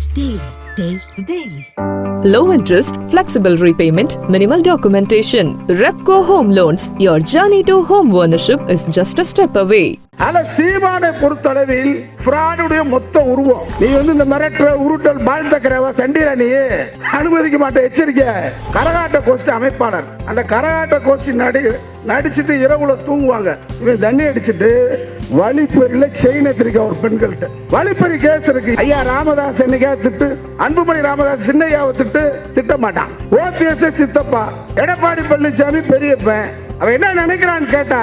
Taste Daily. Taste the Daily. Low interest, flexible repayment, minimal documentation. Repco Home Loans. Your journey to home ownership is just a step away. ஆனா சீமானை பொறுத்தளவில் பிராடுடைய மொத்த உருவம். நீ வந்து இந்த மிரட்டுற உருட்டல் பால் தக்கரவா சண்டிரா நீ அனுமதிக்க மாட்ட எச்சரிக்கை. கரகாட்ட கோஷ்டி அமைப்பாளர். அந்த கரகாட்ட கோஷ்டி நடி நடிச்சுட்டு இரவுல தூங்குவாங்க. இவன் தண்ணி அடிச்சுட்டு வழிப்பறியில செயின் எடுத்திருக்க ஒரு பெண்கள்கிட்ட. வழிப்பறி கேஸ் இருக்கு. ஐயா ராமதாஸ் என்னைக்கா திட்டு அன்புமணி ராமதாஸ் சின்னையாவை திட்டு திட்ட மாட்டான் ஓபிஎஸ் சித்தப்பா எடப்பாடி பழனிசாமி பெரியப்பன் அவன் என்ன நினைக்கிறான்னு கேட்டா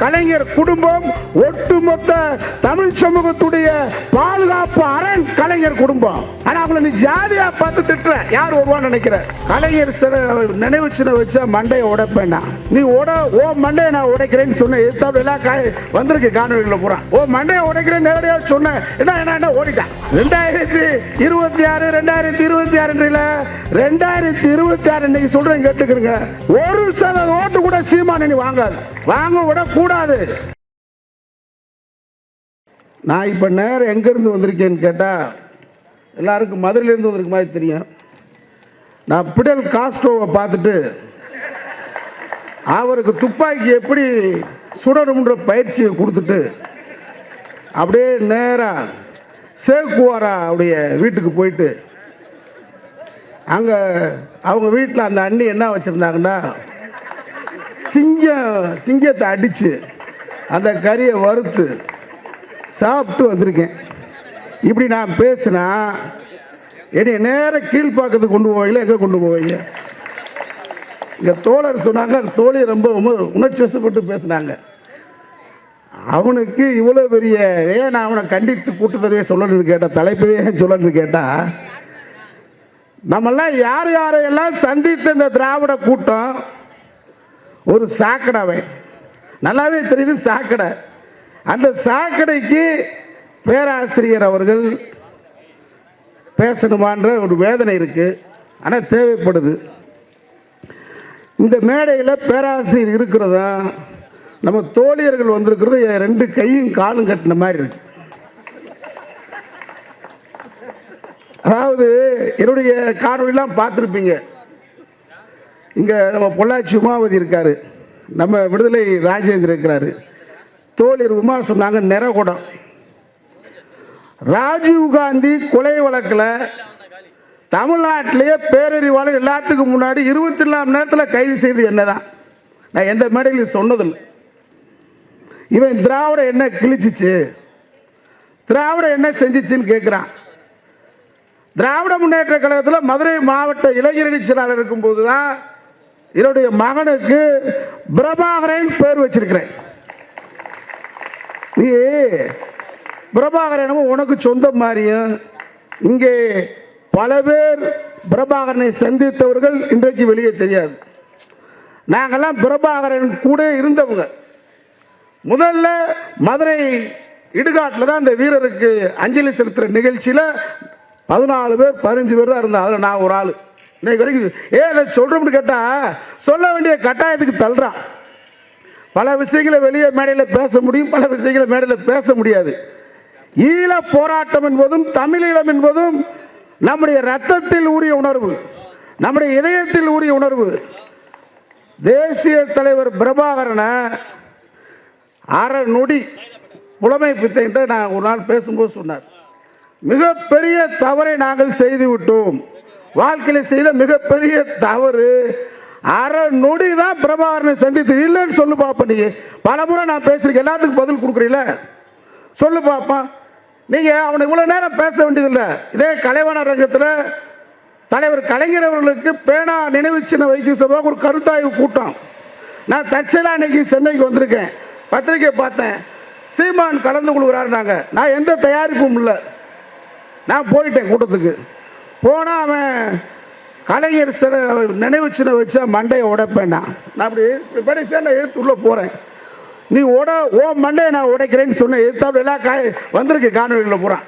கலைஞர் குடும்பம் ஒட்டுமொத்த தமிழ் சமூகத்துடைய பாதுகாப்பு அரண் கலைஞர் குடும்பம். ஆனா அவங்கள நீ ஜாதியா பார்த்து திட்டுற. யார் வருவான்னு நினைக்கிற? கலைஞர் சில நினைவு சின்ன வச்சா மண்டையை உடைப்பேன்டா நீ உட ஓ மண்டையை நான் உடைக்கிறேன்னு சொன்ன எத்தாப்புல எல்லாம் வந்திருக்கு காணொலிகளை பூரா. ஓ மண்டையை உடைக்கிறேன் நேரடியாக சொன்னேன் என்ன என்ன என்ன ஓடிட்டான் ரெண்டாயிரத்தி இருபத்தி ஆறு ரெண்டாயிரத்தி இருபத்தி ஆறுல ரெண்டாயிரத்தி இருபத்தி ஆறு இன்னைக்கு சொல்றேன் கேட்டுக்கிறேங்க. ஒரு சதவீத ஓட்டு கூட சீமான் நீ வாங்காது வாங்க விட கூடாது. நான் இப்ப நேரம் எங்க இருந்து வந்திருக்கேன்னு கேட்டா எல்லாருக்கும் மதுரையில இருந்து வந்திருக்க மாதிரி தெரியும். நான் பிடல் காஸ்ட்ரோவை பார்த்துட்டு அவருக்கு துப்பாக்கி எப்படி சுடணும்ன்ற பயிற்சியை கொடுத்துட்டு அப்படியே நேராக சேக்குவாரா அவருடைய வீட்டுக்கு போயிட்டு அங்கே அவங்க வீட்டில் அந்த அண்ணி என்ன வச்சுருந்தாங்கன்னா சிங்கம் சிங்கத்தை அடித்து அந்த கறியை வறுத்து சாப்பிட்டு வந்திருக்கேன். இப்படி நான் பேசினா என்னை நேர கீழ்ப்பாக்கத்துக்கு கொண்டு போவீங்களா எங்கே கொண்டு போவீங்க? இங்கே தோழர் சொன்னாங்க தோழி ரொம்ப உணர்ச்சி வசப்பட்டு பேசினாங்க. அவனுக்கு இவ்வளோ பெரிய ஏன் நான் அவனை கண்டித்து கூட்டத்தரவே சொல்லணும்னு கேட்டால் தலைப்பவே சொல்லணும்னு கேட்டால் நம்மெல்லாம் யார் யாரையெல்லாம் சந்தித்த இந்த திராவிட கூட்டம் ஒரு சாக்கடை நல்லாவே தெரியுது சாக்கடை. அந்த சாக்கடைக்கு பேராசிரியர் அவர்கள் பேசணுமான்ற ஒரு வேதனை இருக்கு. ஆனால் தேவைப்படுது. இந்த மேடையில் பேராசிரியர் இருக்கிறதா? நம்ம தோழியர்கள் வந்திருக்கிறது என் ரெண்டு கையும் காலும் கட்டின மாதிரி இருக்கு. அதாவது என்னுடைய காணொலிலாம் பார்த்துருப்பீங்க. இங்கே நம்ம பொள்ளாச்சி உமாவதி இருக்கார். நம்ம விடுதலை ராஜேந்திரன் இருக்கிறாரு. தோழர் உமா சொன்னாங்க நிறகுடம். ராஜீவ் காந்தி கொலை வழக்கில் தமிழ்நாட்டிலேயே பேரறிவாளர் எல்லாத்துக்கும் முன்னாடி இருபத்தி நாலு நேரத்தில் கைது செய்து என்னதான்? நான் எந்த மேடையிலும் சொன்னதில்லை. இவன் திராவிட என்ன கிழிச்சிச்சு? திராவிட என்ன செஞ்சிச்சுன்னு கேட்குறான் திராவிட முன்னேற்ற கழகத்தில் மதுரை மாவட்ட இளைஞரணி செயலாளர் இருக்கும்போது தான் என்னுடைய மகனுக்கு பிரபாகரன் பேர் வச்சிருக்கிறேன். நீ பிரபாகரனும் உனக்கு சொந்தம் மாதிரியும் இங்கே பல பேர் பிரபாகரனை சந்தித்தவர்கள் இன்றைக்கு வெளியே தெரியாது. நாங்கள்லாம் பிரபாகரன் கூட இருந்தவங்க. முதல்ல மதுரை இடுகாட்டில் தான் அந்த வீரருக்கு அஞ்சலி செலுத்துகிற நிகழ்ச்சியில் பதினாலு பேர் பதினஞ்சு பேர் தான் இருந்தான் அதில் நான் ஒரு ஆள். இன்னைக்கு வரைக்கும் ஏன் அதை சொல்கிறோம்னு கேட்டால் சொல்ல வேண்டிய கட்டாயத்துக்கு தள்ளுறான் பல விஷயங்களை வெளியே மேடையில் பேச முடியும் பல விஷயங்களை மேடையில் பேச முடியாது. ஈழ போராட்டம் என்பதும் தமிழீழம் என்பதும் நம்முடைய ரத்தத்தில் ஊறிய உணர்வு. நம்முடைய இதயத்தில் ஊறிய உணர்வு. தேசிய தலைவர் பிரபாகரனை அரை நொடி புலமை பித்தைன்ற நான் ஒரு நாள் பேசும்போது சொன்னார். மிகப்பெரிய தவறை நாங்கள் செய்து விட்டோம் வாழ்க்கையில் செய்த மிகப்பெரிய தவறு அரை நொடி தான் பிரபாகரனை சந்தித்து இல்லைன்னு சொல்லு பாப்பா நீ. பல முறை நான் பேசுறேன் எல்லாத்துக்கும் பதில் கொடுக்குறீல சொல்லு பாப்பா. நீங்கள் அவனை இவ்வளோ நேரம் பேச வேண்டியதில்லை. இதே கலைவாணர் ரங்கத்தில் தலைவர் கலைஞர் அவர்களுக்கு பேனா நினைவு சின்ன வைக்கும் சபை ஒரு கருத்தாய்வு கூட்டம். நான் தட்சணா இன்னைக்கு சென்னைக்கு வந்திருக்கேன். பத்திரிக்கை பார்த்தேன். சீமான் கலந்து கொள்கிறாருனாங்க நான் எந்த தயாரிப்பும் இல்லை. நான் போயிட்டேன் கூட்டத்துக்கு. போனால் அவன் கலைஞர் சில நினைவு சின்ன வச்சா மண்டையை உடைப்பேன்டா நான் அப்படி இப்படி நான் எடுத்து உள்ளே போகிறேன் நீ உட ஓ மண்டையை நான் உடைக்கிறேன்னு சொன்னேன் எதிர்த்தாப்புல எல்லாம் காய் வந்திருக்கு காணொலியில் பூரா.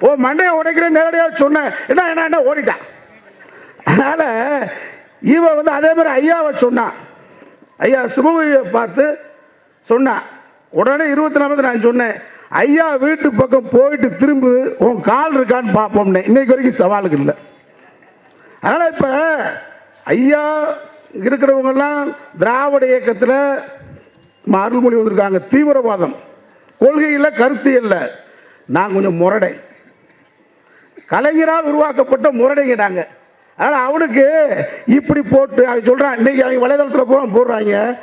ஓ மண்டையை உடைக்கிறேன்னு நேரடியாக சொன்னேன் என்ன என்ன என்ன ஓடிட்டான். அதனால் இவன் வந்து அதே மாதிரி ஐயாவை சொன்னான் ஐயா சுபவியை பார்த்து சொன்னான் உடனே இருபத்தி நாலு நான் சொன்னேன் ஐயா வீட்டு பக்கம் போயிட்டு திரும்ப உன் கால் இருக்கான்னு பார்ப்போம்னே. இன்னைக்கு வரைக்கும் சவாலுக்கு இல்லை. அதனால் இப்போ ஐயா இருக்கிறவங்கெல்லாம் திராவிட இயக்கத்தில் அருள்மொழி வந்திருக்காங்க. தீவிரவாதம். கொள்கையில் கருத்து இல்லை. நான் கொஞ்சம் முரடை. கலைஞரால் உருவாக்கப்பட்ட முரடைங்க நாங்கள் அதனால் அவனுக்கு இப்படி போட்டு அவன் சொல்கிறான் இன்றைக்கி அவங்க வலைதளத்தில் போகிறான் போடுறாங்க.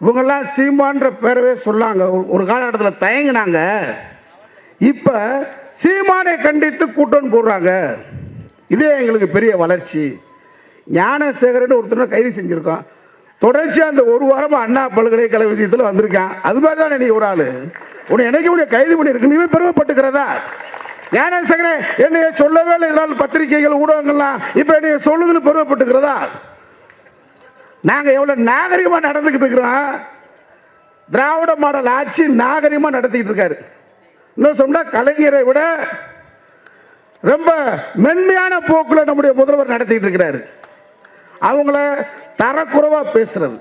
இவங்கெல்லாம் சீமான்ற பேரவே சொல்லாங்க ஒரு- காலகட்டத்தில் தயங்கினாங்க. இப்போ சீமானை கண்டித்து கூட்டம் போடுறாங்க. இதே எங்களுக்கு பெரிய வளர்ச்சி. ஞானசேகரன் ஒருத்தர் கைது செஞ்சுருக்கோம் தொடர்ச்சியாக அந்த ஒரு வாரமாக அண்ணா பல்கலைக்கழக விஷயத்தில் வந்திருக்கான். அது மாதிரி தான் நீ ஒரு ஆள். உன்னை என்னைக்கு உடைய கைது பண்ணியிருக்கு? நீவே பெருமைப்பட்டுக்கிறதா? ஞானசேகரன் என்னைய சொல்லவே இல்லை. இதனால் பத்திரிகைகள் ஊடகங்கள்லாம் இப்போ என்னைய சொல்லுதுன்னு பெருமைப்பட்டுக்கிறதா? நாங்கள் எவ்வளோ நாகரிகமாக நடந்துக்கிட்டு இருக்கிறோம்? திராவிட மாடல் ஆட்சி நாகரிகமாக நடத்திக்கிட்டு இருக்காரு. இன்னும் சொன்னால் கலைஞரை விட ரொம்ப மென்மையான போக்கில் நம்முடைய முதல்வர் நடத்திட்டு இருக்கிறாரு. அவங்கள தரக்குறைவாக பேசுறது.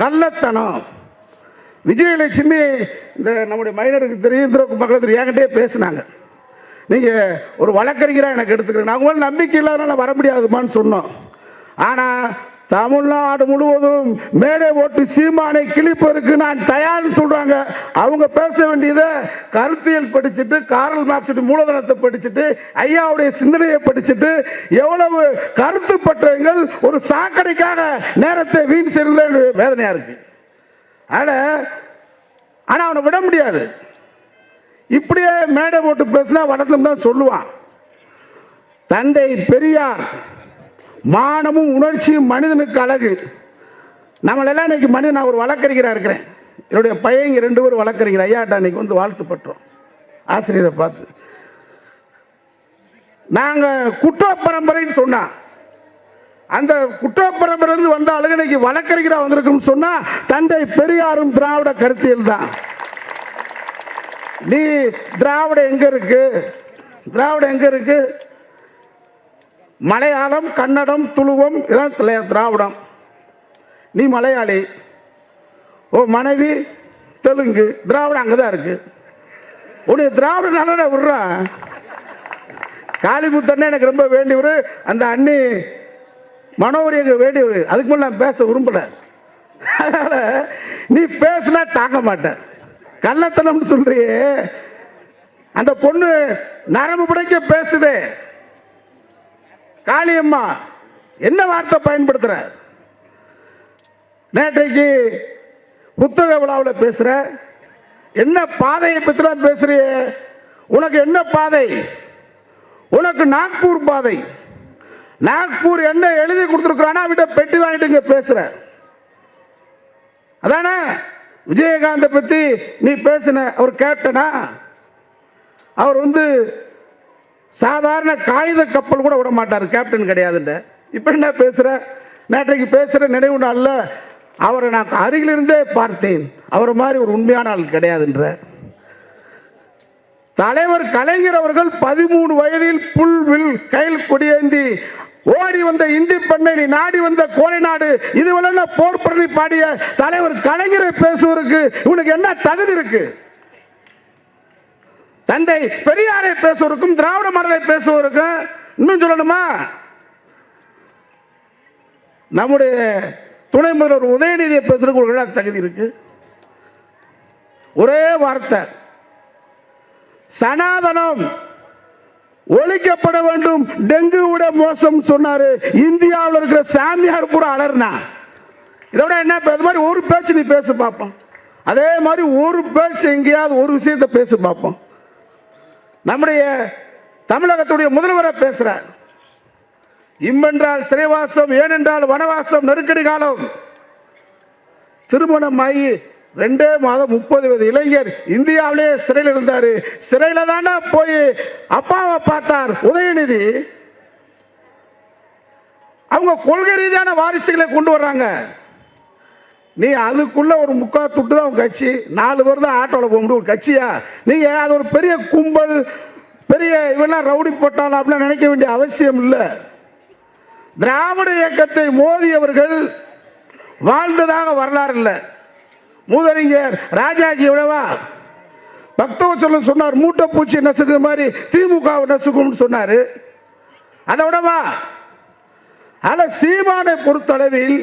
கள்ளத்தனம். விஜயலட்சுமி இந்த நம்முடைய மைனருக்கு தெரியும் இந்த மக்களுக்கு தெரியும் என்கிட்டே பேசினாங்க. நீங்கள் ஒரு வழக்கறிஞராக எனக்கு எடுத்துக்கிறேன் நாங்கள் மேலே நம்பிக்கை இல்லாதனால வர முடியாதுமான்னு சொன்னோம். ஆனால் தமிழ்நாடு முழுவதும் மேடை ஓட்டு சீமானை கிழிப்பதற்கு நான் தயார்னு சொல்றாங்க. அவங்க பேச வேண்டியதை கருத்தியல் படிச்சுட்டு காரல் மார்க்சிட்டு மூலதனத்தை படிச்சுட்டு ஐயாவுடைய சிந்தனையை படிச்சுட்டு எவ்வளவு கருத்து பற்றங்கள் ஒரு சாக்கடைக்காக நேரத்தை வீண் செய்யறது வேதனையா இருக்கு. ஆனால் ஆனா அவனை விட முடியாது. இப்படியே மேடை ஓட்டு பேசினா வடத்துல தான் சொல்லுவான். தந்தை பெரியார் மானமும் உணர்ச்சியும் மனிதனுக்கு அழகு. நம்மளெல்லாம் இன்னைக்கு மனிதன் நான் ஒரு வழக்கறிஞராக இருக்கிறேன். என்னுடைய பையன் ரெண்டு பேரும் வழக்கறிஞர். ஐயாட்டா இன்னைக்கு வந்து வாழ்த்துப்பட்டோம். ஆசிரியரை பார்த்து. நாங்கள் குற்ற பரம்பரைன்னு சொன்னா அந்த குற்ற பரம்பரையிலிருந்து வந்த அழகு வழக்கறிஞராக வந்திருக்குன்னு சொன்னா தந்தை பெரியாரும் திராவிட கருத்தியல் தான். நீ திராவிட எங்க இருக்கு? திராவிட எங்க இருக்கு? மலையாளம் கன்னடம் துளுவம் இதான் திராவிடம். நீ மலையாளி. ஓ மனைவி தெலுங்கு திராவிடம் அங்கே தான் இருக்கு உன்னை திராவிட நல்லா விடுறான் காளிமுத்தண்ணே எனக்கு ரொம்ப வேண்டியவர். அந்த அண்ணி மனோவரி எனக்கு வேண்டியவர். அதுக்கு மேலே நான் பேச விரும்பல. அதனால் நீ பேசினா தாங்க மாட்டேன். கள்ளத்தனம்னு சொல்றியே. அந்த பொண்ணு நரம்பு பிடிக்க பேசுதே. காளியம்மா என்ன வார்த்தை பயன்படுத்துற? நேற்றைக்கு புத்தக விழாவில் பேசுற. என்ன பாதையை பற்றிலாம் பேசுறிய? உனக்கு என்ன பாதை? உனக்கு நாக்பூர் பாதை. நாக்பூர் என்ன எழுதி கொடுத்துருக்கானா விட்ட பெட்டி வாங்கிட்டு இங்க பேசுற. அதானே? விஜயகாந்தை பத்தி நீ பேசின அவர் கேப்டனா அவர் வந்து சாதாரண காகித கப்பல் கூட விட மாட்டார். கேப்டன் கிடையாதுன்ற. இப்போ என்ன பேசுகிற நேற்றைக்கு பேசுகிற நினைவு நாள்ல அவரை நான் அருகிலிருந்தே பார்த்தேன். அவர் மாதிரி ஒரு உண்மையான ஆள் கிடையாதுன்ற. தலைவர் கலைஞர் அவர்கள் பதிமூணு வயதில் புல்வில் கையில் கொடியேந்தி ஓடி வந்த இந்தி பண்ணை நாடி வந்த கோலை நாடு இதுவெல்லாம் போர் பண்ணி பாடிய தலைவர் கலைஞரை பேசுவதற்கு உனக்கு என்ன தகுதி இருக்குது தந்தை பெரியாரை பேசுவதற்கும் திராவிட மாடலை பேசுவதற்கும் இன்னும் சொல்லணுமா? நம்முடைய துணை முதல்வர் உதயநிதியை பேசுறதுக்கு ஒரு என்ன தகுதி இருக்கு. ஒரே வார்த்தை. சனாதனம் ஒழிக்கப்பட வேண்டும். டெங்கு விட மோசம் சொன்னாரு. இந்தியாவில் இருக்கிற சாமியார் பூரா அலர்னா இதோட என்ன? இப்ப மாதிரி ஒரு பேச்சு நீ பேசு பார்ப்போம் அதே மாதிரி ஒரு பேச்சு எங்கேயாவது ஒரு விஷயத்தை பேச பார்ப்போம் நம்முடைய தமிழகத்துடைய முதல்வரை பேசுறார். இம்மென்றால் சிறைவாசம் ஏனென்றால் வனவாசம் நெருக்கடி காலம். திருமணம் ஆகி ரெண்டே மாதம் முப்பது வயது இளைஞர் இந்தியாவிலே சிறையில் இருந்தாரு. சிறையில தானே போய் அப்பாவை பார்த்தார் உதயநிதி. அவங்க கொள்கை ரீதியான வாரிசுகளை கொண்டு வர்றாங்க. நீ அதுக்குள்ள ஒரு முக்கா துட்டு தான் உன் கட்சி. நாலு பேர் தான் ஆட்டோவில் போக முடியும். ஒரு கட்சியா? நீங்க அது ஒரு பெரிய கும்பல் பெரிய இவெல்லாம் ரவுடி போட்டாலும் அப்படிலாம் நினைக்க வேண்டிய அவசியம் இல்லை. திராவிட இயக்கத்தை மோதியவர்கள் வாழ்ந்ததாக வரலாறு இல்லை. மூதறிஞர் ராஜாஜி விடவா? பக்தவச்சலம் சொன்னார் மூட்டை பூச்சி நசுக்கிற மாதிரி திமுக நசுக்கும்னு சொன்னார். அதை விடவா? ஆனா சீமானை பொறுத்தளவில்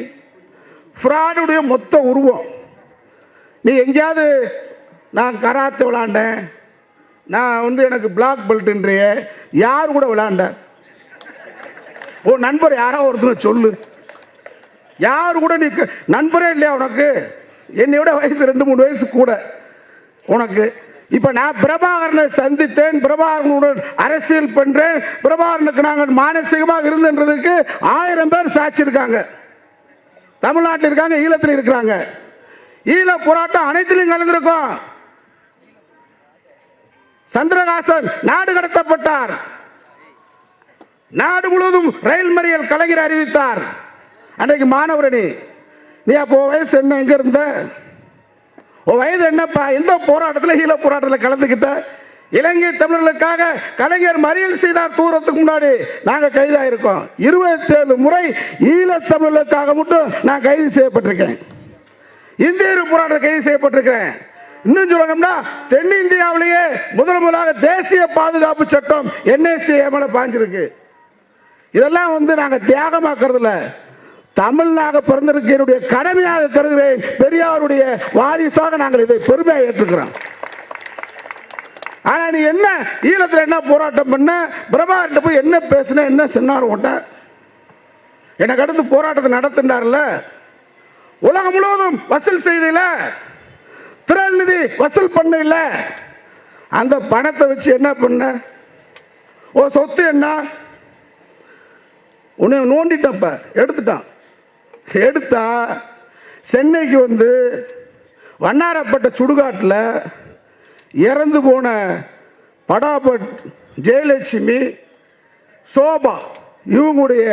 ஃப்ராடுடைய மொத்த உருவம். நீ எங்கேயாவது நான் கராத்து விளாண்டேன். நான் வந்து எனக்கு பிளாக் பெல்ட்ன்றிய யார் கூட விளாண்ட? ஓ நண்பர் யாரோ ஒருத்தனை சொல்லு. யார் கூட நீ நண்பரே இல்லையா உனக்கு? என்னை விட வயசு ரெண்டு மூணு வயசு கூட உனக்கு. இப்போ நான் பிரபாகரனை சந்தித்தேன். பிரபாகரனுடன் அரசியல் பண்ணுறேன் பிரபாகரனுக்கு நாங்கள் மானசீகமாக இருந்ததுக்கு ஆயிரம் பேர் சாட்சி இருக்காங்க. தமிழ்நாட்டில் இருக்காங்க ஈழத்தில் இருக்கிறாங்க. ஈழ போராட்டம் அனைத்திலும் கலந்திருக்கும். சந்திரகாசன் நாடு கடத்தப்பட்டார். நாடு முழுவதும் ரயில் மறியல் கலைஞர் அறிவித்தார். அன்றைக்கு மாணவரணி நீ அப்போ வயசு என்ன எங்க இருந்த? உன் வயது என்னப்பா? எந்த போராட்டத்தில் ஈழ போராட்டத்தில் கலந்துக்கிட்ட இலங்கை தமிழர்களுக்காக கலைஞர் மறியல் செய்தார் தூரத்துக்கு முன்னாடி நாங்க கைதாயிருக்கோம் இருபத்தேழு முறை ஈழத்தமிழர்களுக்காக மட்டும் நான் கைது செய்யப்பட்டிருக்கேன் இந்தியர் போராட்டம் கைது செய்யப்பட்டிருக்கிறேன். இன்னும் சொல்லணும்னா தென்னிந்தியாவிலேயே முதல் முதலாக தேசிய பாதுகாப்பு சட்டம் என்எஸ்சி மேல பாஞ்சிருக்கு இதெல்லாம் வந்து நாங்க இல்லை தமிழ்நாக பிறந்திருக்க என்னுடைய கடமையாக கருதுகிறேன். பெரியாருடைய வாரிசாக நாங்கள் இதை பெருமையாக ஏற்றுக்கிறோம். ஆனால் நீ என்ன ஈழத்தில் என்ன போராட்டம் பண்ண? பிரபாகர்கிட்ட போய் என்ன பேசுன? என்ன சொன்னார் உன்ட்ட எனக்கு அடுத்து போராட்டத்தை நடத்தினார்ல? உலகம் முழுவதும் வசூல் செய்தில திரள் நிதி வசூல் பண்ணல அந்த பணத்தை வச்சு என்ன பண்ண? ஓ சொத்து என்ன? உன்னை நோண்டிட்டப்ப எடுத்துட்டான். எடுத்தா சென்னைக்கு வந்து வண்ணாரப்பட்ட சுடுகாட்டில் இறந்து போன படாபட் ஜெயலட்சுமி சோபா இவங்களுடைய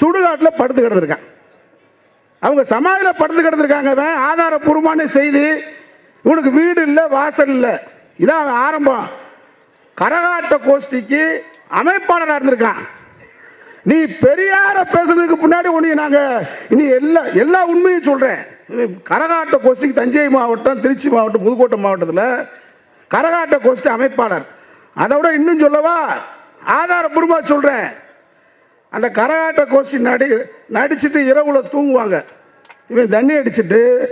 சுடுகாட்டில் படுத்து கிடந்திருக்கான் அவங்க சமாதியில் படுத்து கிடந்திருக்காங்க. ஆதாரப்பூர்வமான ஆதாரபூர்வமான செய்தி. இவனுக்கு வீடு இல்லை வாசல் இல்லை. இதான் அவன் ஆரம்பம். கரகாட்ட கோஷ்டிக்கு அமைப்பாளராக இருந்திருக்கான். நீ பெரியார பேசுறதுக்கு முன்னாடி உன்னை நாங்கள் இனி எல்லா எல்லா உண்மையும் சொல்கிறேன் கரகாட்ட கோஷ்டிக்கு தஞ்சை மாவட்டம் திருச்சி மாவட்டம் புதுக்கோட்டை மாவட்டத்தில் கரகாட்ட கோஷ்டி அமைப்பாளர். அதை விட இன்னும் சொல்லவா? ஆதாரபூர்வமாக சொல்கிறேன் அந்த கரகாட்ட கோஷ்டி நடி நடிச்சுட்டு இரவுல தூங்குவாங்க. இவன் தண்ணி அடிச்சுட்டு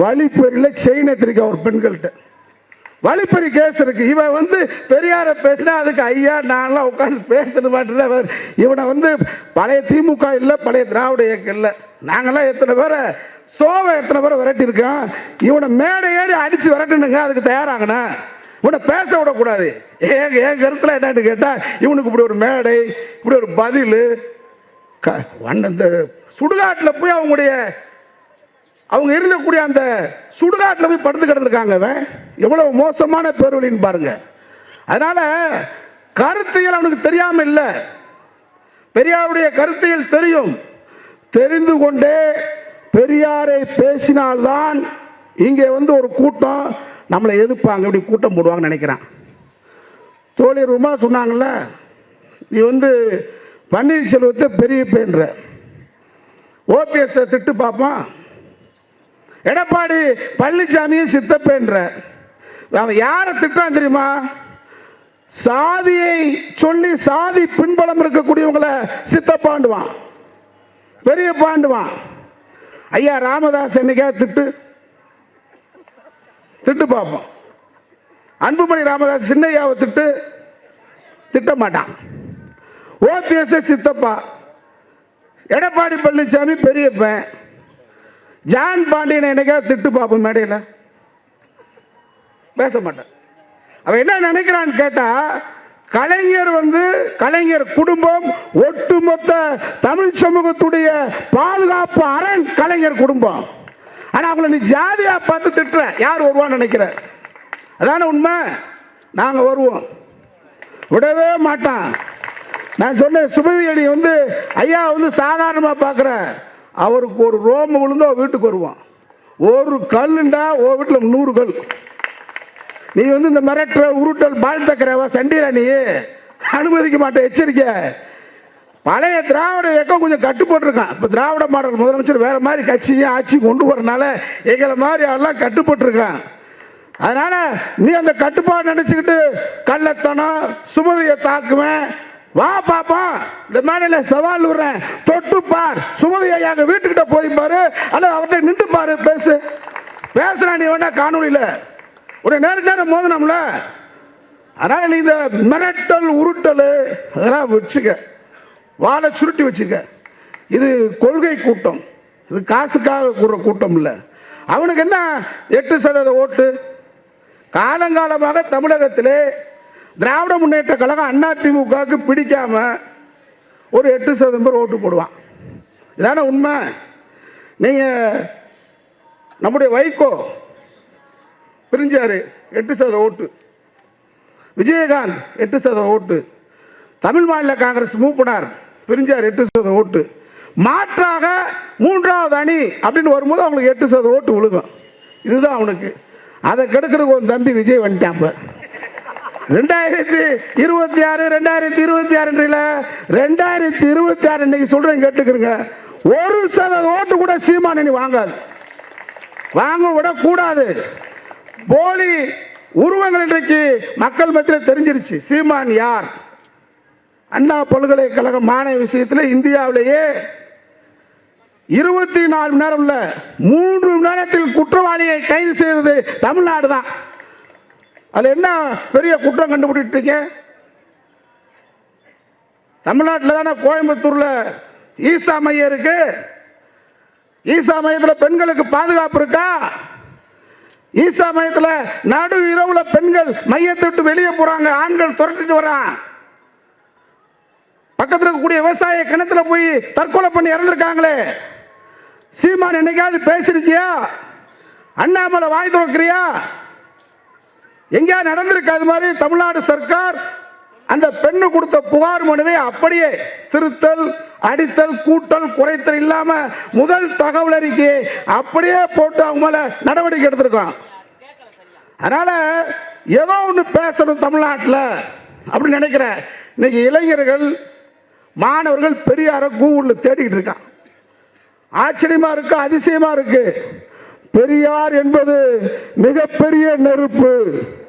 வழிப்பெறியில் செயின் எத்திருக்க ஒரு பெண்கள்கிட்ட. வழிப்பறி கேஸ் இருக்கு. இவன் வந்து பெரியார பேசினா அதுக்கு ஐயா நான்லாம் உட்காந்து பேசணும் மாட்டேன். இவனை வந்து பழைய திமுக இல்லை பழைய திராவிட இயக்கம் இல்லை. நாங்கள்லாம் எத்தனை பேரை சோவை எத்தனை பேரை விரட்டி இருக்கோம் இவனை மேடை ஏறி அடிச்சு விரட்டணுங்க அதுக்கு தயாராகணும் இவனை பேச விடக்கூடாது. ஏங்க என் கருத்துல என்னன்னு கேட்டா இவனுக்கு இப்படி ஒரு மேடை இப்படி ஒரு பதில். க- இந்த சுடுகாட்டில் போய் அவங்களுடைய அவங்க இருந்தக்கூடிய அந்த சுடுகாட்டில் போய் படுத்து கிடந்திருக்காங்க அவன் எவ்வளவு மோசமான பேர்வழின்னு பாருங்க. அதனால கருத்தியல் அவனுக்கு தெரியாம இல்லை. பெரியாருடைய கருத்தியல் தெரியும். தெரிந்து கொண்டே பெரியாரை பேசினால்தான் இங்கே வந்து ஒரு கூட்டம் நம்மளை எதிர்ப்பாங்க. இப்படி கூட்டம் போடுவாங்கன்னு நினைக்கிறான். தோழி உமா சொன்னாங்கல்ல நீ வந்து பன்னீர்செல்வத்தை பெரிய பேன்ற ஓபிஎஸ் திட்டு பார்ப்போம் எடப்பாடி பழனிசாமியும் சித்தப்பேன்ற. அவன் யாரை திட்டான் தெரியுமா? சாதியை சொல்லி சாதி பின்பலம் இருக்கக்கூடியவங்களை சித்தப்பாண்டுவான் பெரிய பாண்டுவான் ஐயா ராமதாஸ் என்னைக்கா திட்டு? திட்டு பார்ப்போம் அன்புமணி ராமதாஸ் சின்னையாவை திட்டு? திட்ட மாட்டான் ஓபிஎஸ் சித்தப்பா. எடப்பாடி பழனிசாமி பெரியப்பன். ஜான் பாண்டியனை என்னைக்கா திட்டு பார்ப்போம் மேடையில்? பேச மாட்டேன். அவன் என்ன நினைக்கிறான்னு கேட்டால் கலைஞர் வந்து கலைஞர் குடும்பம் ஒட்டுமொத்த தமிழ் சமூகத்துடைய பாதுகாப்பு அரண் கலைஞர் குடும்பம். ஆனா அவங்கள நீ ஜாதியா பார்த்து திட்டுற. யார் வருவான்னு நினைக்கிற? அதான உண்மை? நாங்க வருவோம். விடவே மாட்டான். நான் சொன்னேன் சுபவியடி வந்து ஐயா வந்து சாதாரணமா பார்க்குற. அவருக்கு ஒரு ரோம விழுந்து வீட்டுக்கு வருவான். ஒரு கல்லுண்டா ஓ வீட்டில் நூறு கல். நீ வந்து இந்த மிரட்டுற உருட்டல் பால் தக்கிறவா சண்டிரா நீ. அனுமதிக்க மாட்டேன் எச்சரிக்கை. பழைய திராவிட இயக்கம் கொஞ்சம் கட்டுப்பட்டிருக்கான் இப்போ திராவிட மாடல் முதலமைச்சர் வேற மாதிரி கட்சியும் ஆட்சி கொண்டு வரனால எங்களை மாதிரி எல்லாம் கட்டுப்பட்டிருக்கான் அதனால நீ அந்த கட்டுப்பாடு நினச்சிக்கிட்டு கள்ளத்தனம் சுமதியை தாக்குவேன். வா பாப்பா இந்த மேடையில் சவால் விடுறேன். தொட்டு பார். சுமதி ஐயாங்க வீட்டுக்கிட்ட போய் பாரு. அல்லது அவர்கிட்ட நின்று பாரு பேசு. பேசுறா நீ வேணா காணொலியில் ஒரு நேரம் நேரம் மோதினோம்ல? அதனால் இந்த மிரட்டல் உருட்டல் அதெல்லாம் வச்சுக்க. வாழை சுருட்டி வச்சுக்க. இது கொள்கை கூட்டம். இது காசுக்காக கூடுற கூட்டம் இல்லை அவனுக்கு என்ன? எட்டு சதவீத ஓட்டு. காலங்காலமாக தமிழகத்திலே திராவிட முன்னேற்ற கழகம் அதிமுகவுக்கு பிடிக்காம ஒரு எட்டு சதவீதம் பேர் ஓட்டு போடுவான். இதான உண்மை? நீங்கள் நம்முடைய வைகோ பிரிஞ்சாரு எட்டு சதவீத ஓட்டு. விஜயகாந்த் எட்டு சதவீத ஓட்டு. தமிழ் மாநில காங்கிரஸ் மூப்பினார் பிரிஞ்சார் எட்டு சதவீத ஓட்டு. மாற்றாக மூன்றாவது அணி அப்படின்னு வரும்போது அவங்களுக்கு எட்டு சதவீத ஓட்டு விழுகும். இதுதான் அவனுக்கு. அதை கெடுக்கிறதுக்கு ஒரு தம்பி விஜய் வந்துட்டான் இப்ப. ரெண்டாயிரத்தி இருபத்தி ஆறு ரெண்டாயிரத்தி இருபத்தி ஆறுல ரெண்டாயிரத்தி இருபத்தி ஆறு இன்னைக்கு சொல்றேன் கேட்டுக்கிறங்க. ஒரு சதவீத ஓட்டு கூட சீமான் இனி வாங்காது. வாங்க விட கூடாது போலி உருவங்கள் இன்றைக்கு மக்கள் மத்தியில் தெரிஞ்சிருச்சு. சீமான் யார்? அண்ணா பல்கலைக்கழக மாணவ விஷயத்தில் இந்தியாவிலேயே இருபத்தி நாலு மணி நேரம் இல்லை மூன்று மணி நேரத்தில் குற்றவாளியை கைது செய்தது தமிழ்நாடு தான் அதில் என்ன பெரிய குற்றம் கண்டுபிடிட்டீங்க தமிழ்நாட்டில் தானே கோயம்புத்தூரில் ஈசா மையம் இருக்கு? ஈசா மையத்தில் பெண்களுக்கு பாதுகாப்பு இருக்கா? ஈசா மையத்தில் நடு இரவுல பெண்கள் மையத்தை விட்டு வெளியே போறாங்க. ஆண்கள் துரட்டிட்டு வரான். பக்கத்தில் இருக்கக்கூடிய விவசாய கிணத்துல போய் தற்கொலை பண்ணி இறந்துருக்காங்களே. சீமான் என்னைக்காவது பேசிருக்கியா? அண்ணாமலை வாய் துவக்கிறியா எங்கேயா நடந்திருக்கு? அது மாதிரி தமிழ்நாடு சர்க்கார் அந்த பெண்ணு கொடுத்த புகார் மனுவை அப்படியே திருத்தல் அடித்தல் கூட்டல் குறைத்தல் இல்லாம முதல் தகவல் அறிக்கையை அப்படியே போட்டு அவங்க மேல நடவடிக்கை எடுத்திருக்கோம் அதனால ஏதோ ஒன்று பேசணும் தமிழ்நாட்டில் அப்படின்னு நினைக்கிறேன் இன்னைக்கு இளைஞர்கள் மாணவர்கள் பெரியார கூகுளில் தேடிக்கிட்டு இருக்கான். ஆச்சரியமா இருக்கு அதிசயமா இருக்கு. பெரியார் என்பது மிகப்பெரிய நெருப்பு.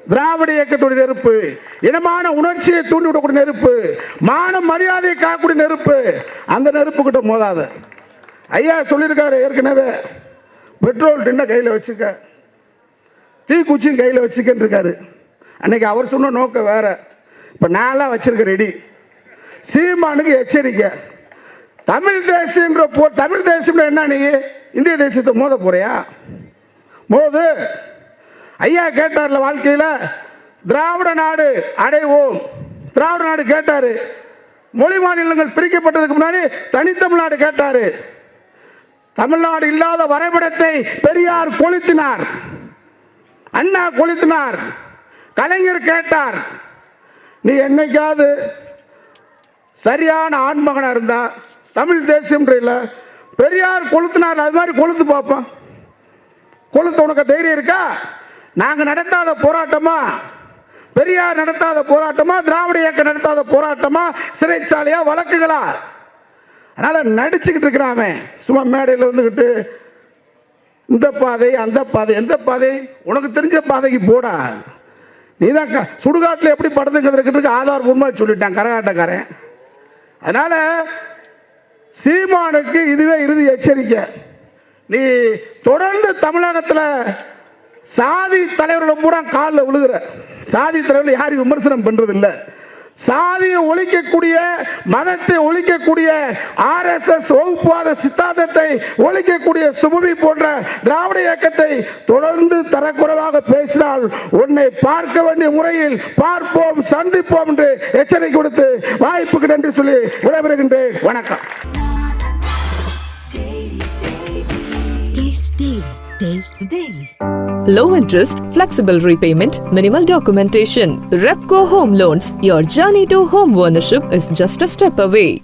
திராவிட இயக்கத்துடைய நெருப்பு இனமான உணர்ச்சியை தூண்டிவிடக்கூடிய நெருப்பு மான மரியாதையை காக்கக்கூடிய நெருப்பு அந்த நெருப்பு கிட்ட மோதாத. ஐயா சொல்லியிருக்காரு ஏற்கனவே. பெட்ரோல் டின்ன கையில் வச்சுக்க. தீக்குச்சியும் கையில் வச்சுக்கன்னு இருக்காரு. அன்னைக்கு அவர் சொன்ன நோக்கம் வேற. இப்போ நான்லாம் வச்சிருக்கேன் ரெடி. சீமானுக்கு எச்சரிக்கை. தமிழ் தேசியன்ற போ தமிழ் தேசியம்னா என்ன நீ? இந்திய தேசியத்தை மோத போறியா? மோது. ஐயா கேட்டார்ல வாழ்க்கையில்? திராவிட நாடு அடைவோம். திராவிட நாடு கேட்டாரு. மொழி மாநிலங்கள் பிரிக்கப்பட்டதுக்கு முன்னாடி தனித்தமிழ்நாடு கேட்டாரு. தமிழ்நாடு இல்லாத வரைபடத்தை பெரியார் கொளுத்தினார். அண்ணா கொளுத்தினார். கலைஞர் கேட்டார். நீ என்னைக்காவது சரியான ஆண்மகனாக இருந்தா தமிழ் தேசியம்ன்ற இல்லை பெரியார் கொளுத்தினார் அது மாதிரி கொளுத்து பார்ப்போம் கொளுத்து உனக்கு தைரியம் இருக்கா? நாங்கள் நடத்தாத போராட்டமா? பெரியார் நடத்தாத போராட்டமா? திராவிட இயக்கம் நடத்தாத போராட்டமா? சிறைச்சாலையா? வழக்குகளா? அதனால நடிச்சுக்கிட்டு இருக்கிறான் சும்மா மேடையில் வந்துக்கிட்டு இந்த பாதை அந்த பாதை எந்த பாதை? உனக்கு தெரிஞ்ச பாதைக்கு போடா. நீ தான் சுடுகாட்டில் எப்படி படுத்துக்கிறதுக்கு ஆதாரபூர்வமாக சொல்லிட்டான் கரகாட்டக்காரன். அதனால சீமானுக்கு இதுவே இறுதி எச்சரிக்கை. நீ தொடர்ந்து தமிழகத்தில் சாதி தலைவர்களை பூரா காலில் விழுகிற. சாதி தலைவர்கள் யாரையும் விமர்சனம் பண்றது இல்ல சாதியை ஒழிக்கக்கூடிய மதத்தை ஒழிக்கக்கூடிய ஆர்எஸ்எஸ் வகுப்புவாத சித்தாந்தத்தை ஒழிக்கக்கூடிய சுபமி போன்ற திராவிட இயக்கத்தை தொடர்ந்து தரக்குறைவாக பேசினால் உன்னை பார்க்க வேண்டிய முறையில் பார்ப்போம் சந்திப்போம் என்று எச்சரிக்கை கொடுத்து வாய்ப்புக்கு நன்றி சொல்லி விடைபெறுகின்றேன். வணக்கம். Taste Daily. Low interest, flexible repayment, minimal documentation. Repco Home Loans. Your journey to home ownership is just a step away.